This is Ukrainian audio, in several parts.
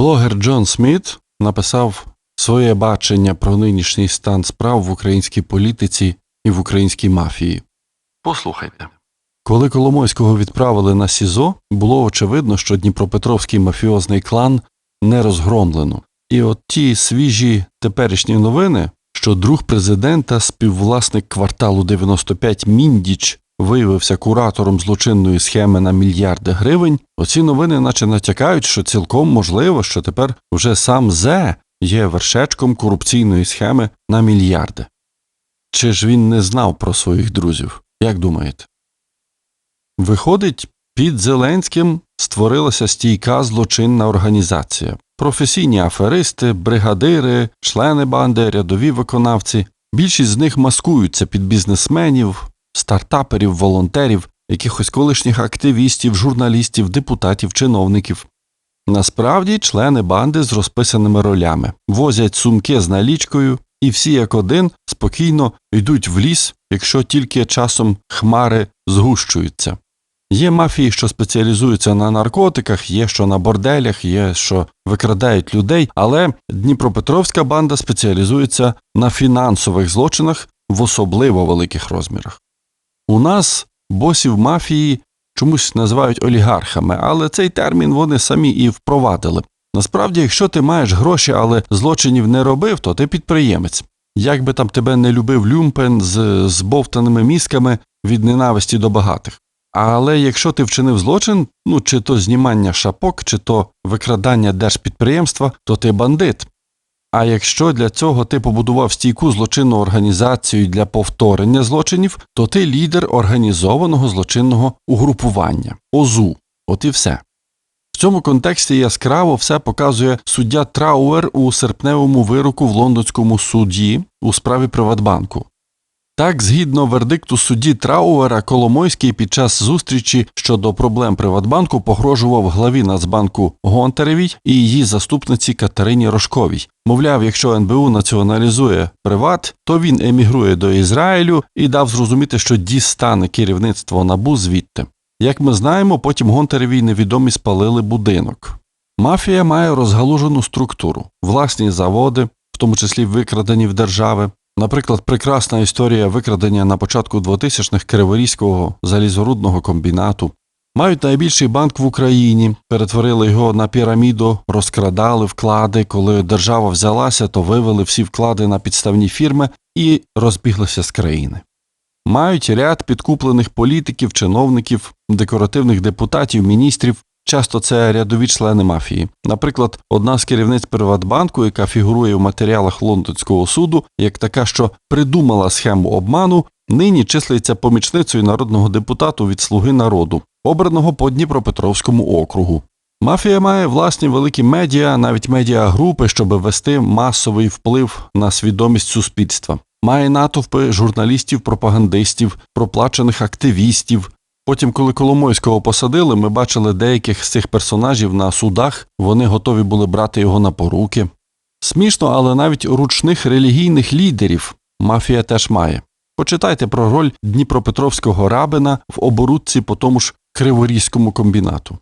Блогер Джон Сміт написав своє бачення про нинішній стан справ в українській політиці і в українській мафії. Послухайте. Коли Коломойського відправили на СІЗО, було очевидно, що Дніпропетровський мафіозний клан не розгромлено. І от ті свіжі теперішні новини, що друг президента, співвласник кварталу 95 Міндіч, виявився куратором злочинної схеми на мільярди гривень, оці новини наче натякають, що цілком можливо, що тепер вже сам Зе є вершечком корупційної схеми на мільярди. Чи ж він не знав про своїх друзів? Як думаєте? Виходить, під Зеленським створилася стійка злочинна організація. Професійні аферисти, бригадири, члени банди, рядові виконавці. Більшість з них маскуються під бізнесменів, стартаперів, волонтерів, якихось колишніх активістів, журналістів, депутатів, чиновників. Насправді члени банди з розписаними ролями возять сумки з налічкою, і всі як один спокійно йдуть в ліс, якщо тільки часом хмари згущуються. Є мафії, що спеціалізуються на наркотиках, є що на борделях, є що викрадають людей, але Дніпропетровська банда спеціалізується на фінансових злочинах в особливо великих розмірах. У нас босів мафії чомусь називають олігархами, але цей термін вони самі і впровадили. Насправді, якщо ти маєш гроші, але злочинів не робив, то ти підприємець. Як би там тебе не любив люмпен з збовтаними мізками від ненависті до багатих. Але якщо ти вчинив злочин, ну чи то знімання шапок, чи то викрадання держпідприємства, то ти бандит. А якщо для цього ти побудував стійку злочинну організацію для повторення злочинів, то ти лідер організованого злочинного угрупування ОЗУ. От і все. В цьому контексті яскраво все показує суддя Трауер у серпневому вироку в лондонському суді у справі Приватбанку. Так, згідно вердикту судді Трауера, Коломойський під час зустрічі щодо проблем Приватбанку погрожував главі Нацбанку Гонтаревій і її заступниці Катерині Рожковій. Мовляв, якщо НБУ націоналізує приват, то він емігрує до Ізраїлю і дав зрозуміти, що дістане керівництво набу звідти. Як ми знаємо, потім Гонтаревій невідомі спалили будинок. Мафія має розгалужену структуру, власні заводи, в тому числі викрадені в держави. Наприклад, прекрасна історія викрадення на початку 2000-х Криворізького залізорудного комбінату. Мають найбільший банк в Україні, перетворили його на піраміду, розкрадали вклади. Коли держава взялася, то вивели всі вклади на підставні фірми і розбіглися з країни. Мають ряд підкуплених політиків, чиновників, декоративних депутатів, міністрів. Часто це рядові члени мафії. Наприклад, одна з керівниць Приватбанку, яка фігурує в матеріалах лондонського суду, як така, що придумала схему обману, нині числиться помічницею народного депутату від Слуги народу, обраного по Дніпропетровському округу. Мафія має власні великі медіа, навіть медіагрупи, щоб вести масовий вплив на свідомість суспільства. Має натовпи журналістів, пропагандистів, проплачених активістів. Потім, коли Коломойського посадили, ми бачили деяких з цих персонажів на судах, вони готові були брати його на поруки. Смішно, але навіть ручних релігійних лідерів мафія теж має. Почитайте про роль Дніпропетровського рабина в оборудці по тому ж Криворізькому комбінату.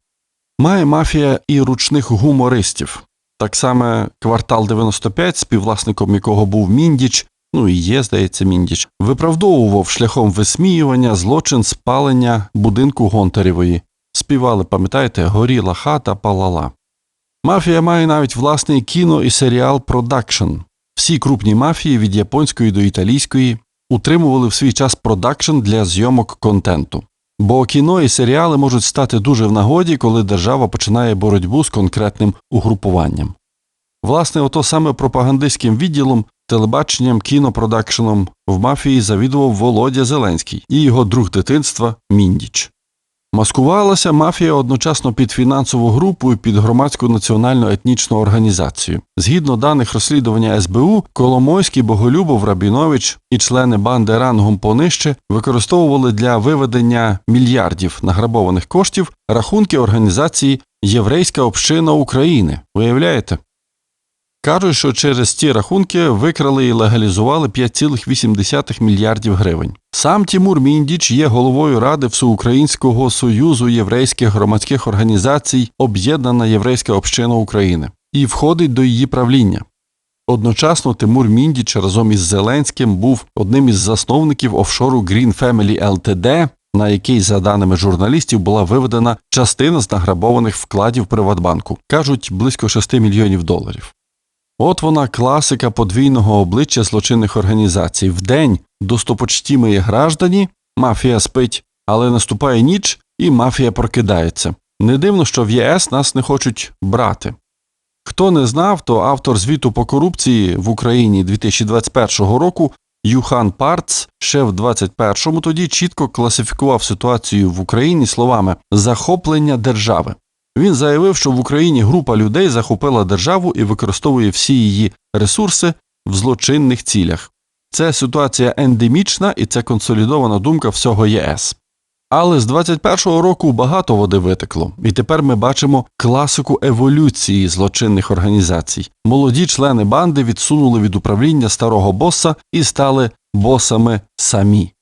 Має мафія і ручних гумористів. Так само квартал 95, співвласником якого був Міндіч, ну і є, здається, Міндіч, виправдовував шляхом висміювання злочин спалення будинку Гонтарєвої. Співали, пам'ятаєте, горіла хата палала. Мафія має навіть власний кіно і серіал продакшн. Всі крупні мафії від японської до італійської утримували в свій час продакшн для зйомок контенту. Бо кіно і серіали можуть стати дуже в нагоді, коли держава починає боротьбу з конкретним угрупуванням. Власне, ото саме пропагандистським відділом, телебаченням, кінопродакшеном в мафії завідував Володя Зеленський і його друг дитинства Міндіч. Маскувалася мафія одночасно під фінансову групу і під громадську національну етнічну організацію. Згідно даних розслідування СБУ, Коломойський, Боголюбов, Рабінович і члени банди рангом понижче використовували для виведення мільярдів награбованих коштів рахунки організації Єврейська община України. Уявляєте? Кажуть, що через ці рахунки викрали і легалізували 5,8 мільярдів гривень. Сам Тімур Міндіч є головою ради Всеукраїнського союзу єврейських громадських організацій Об'єднана єврейська община України. і входить до її правління. Одночасно Тимур Міндіч разом із Зеленським був одним із засновників офшору Green Family Ltd, на який, за даними журналістів, була виведена частина з награбованих вкладів Приватбанку, кажуть, близько 6 мільйонів доларів. От вона класика подвійного обличчя злочинних організацій. Вдень достопочтімої граждані, мафія спить, але наступає ніч, і мафія прокидається. Не дивно, що в ЄС нас не хочуть брати. Хто не знав, то автор звіту по корупції в Україні 2021 року Юхан Парц ще в 21-му тоді чітко класифікував ситуацію в Україні словами захоплення держави. Він заявив, що в Україні група людей захопила державу і використовує всі її ресурси в злочинних цілях. Це ситуація ендемічна і це консолідована думка всього ЄС. Але з 21-го року багато води витекло, і тепер ми бачимо класику еволюції злочинних організацій. Молоді члени банди відсунули від управління старого боса і стали босами самі.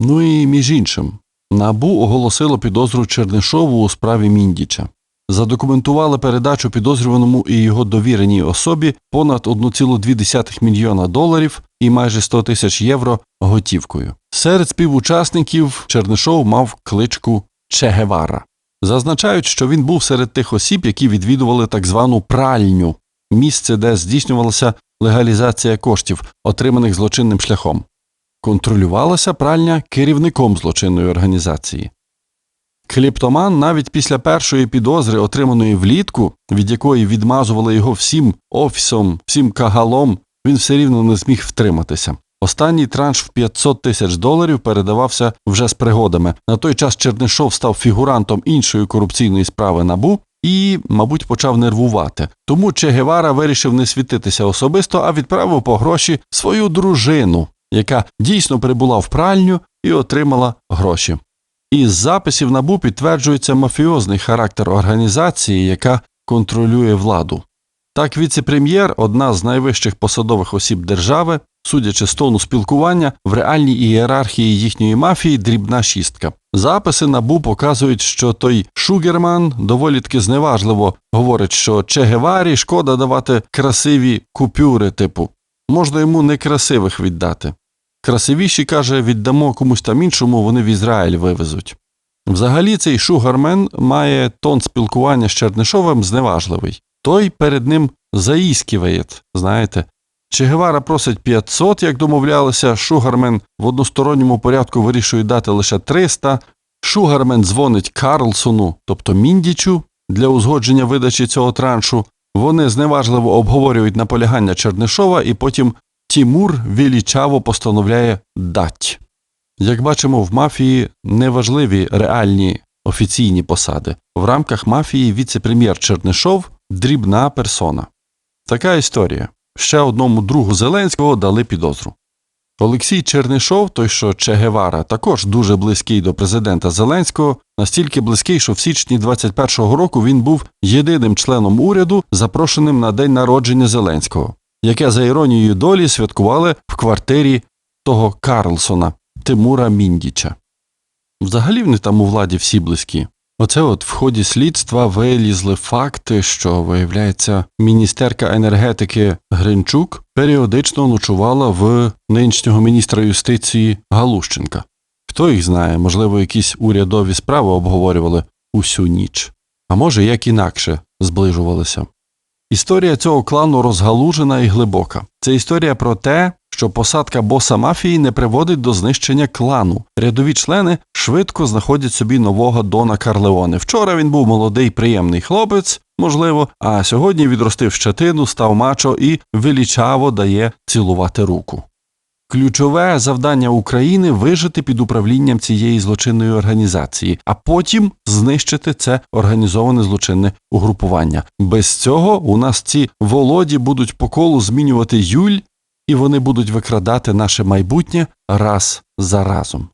Ну і між іншим, Набу оголосило підозру Чернишову у справі Міндіча. Задокументували передачу підозрюваному і його довіреній особі понад 1,2 мільйона доларів і майже 100 тисяч євро готівкою. Серед співучасників Чернишов мав кличку Че Гевара. Зазначають, що він був серед тих осіб, які відвідували так звану пральню місце, де здійснювалася легалізація коштів, отриманих злочинним шляхом. Контролювалася пральня керівником злочинної організації. Кліптоман навіть після першої підозри, отриманої влітку, від якої відмазували його всім офісом, всім кагалом, він все рівно не зміг втриматися. Останній транш в 500 тисяч доларів передавався вже з пригодами. На той час Чернишов став фігурантом іншої корупційної справи набу і, мабуть, почав нервувати. Тому Че Гевара вирішив не світитися особисто, а відправив по гроші свою дружину, яка дійсно прибула в пральню і отримала гроші. Із записів набу підтверджується мафіозний характер організації, яка контролює владу. Так, віце-прем'єр, одна з найвищих посадових осіб держави, судячи з тону спілкування, в реальній ієрархії їхньої мафії дрібна шістка. Записи набу показують, що той Шугерман доволі таки зневажливо говорить, що Че Геварі шкода давати красиві купюри, типу можна йому некрасивих віддати. Красивіші, каже, віддамо комусь там іншому, вони в Ізраїль вивезуть. Взагалі, цей Шугармен має тон спілкування з Чернишовим зневажливий. Той перед ним заіскиває, знаєте. Че Гевара просить 500, як домовлялися, Шугармен в односторонньому порядку вирішує дати лише 300. Шугармен дзвонить Карлсону, тобто Міндічу, для узгодження видачі цього траншу. Вони зневажливо обговорюють наполягання Чернишова, і потім Тімур величаво постановляє дать. Як бачимо, в мафії неважливі реальні офіційні посади. В рамках мафії віце-прем'єр Чернишов дрібна персона. Така історія. Ще одному другу Зеленського дали підозру. Олексій Чернишов, той що Че Гевара, також дуже близький до президента Зеленського, настільки близький, що в січні 21-го року він був єдиним членом уряду, запрошеним на день народження Зеленського, яке за іронією долі святкували в квартирі того Карлсона Тимура Міндіча. Взагалі вони там у владі всі близькі. Оце от в ході слідства вилізли факти, що, виявляється, міністерка енергетики Гринчук періодично ночувала в нинішнього міністра юстиції Галущенка. Хто їх знає, можливо, якісь урядові справи обговорювали усю ніч, а може, як інакше зближувалися. Історія цього клану розгалужена і глибока. Це історія про те, що посадка боса мафії не приводить до знищення клану. Рядові члени швидко знаходять собі нового Дона Карлеоне. Вчора він був молодий, приємний хлопець, можливо, а сьогодні відростив щетину, став мачо і величаво дає цілувати руку. Ключове завдання України вижити під управлінням цієї злочинної організації, а потім знищити це організоване злочинне угрупування. Без цього у нас ці володі будуть по колу змінювати юль, і вони будуть викрадати наше майбутнє раз за разом.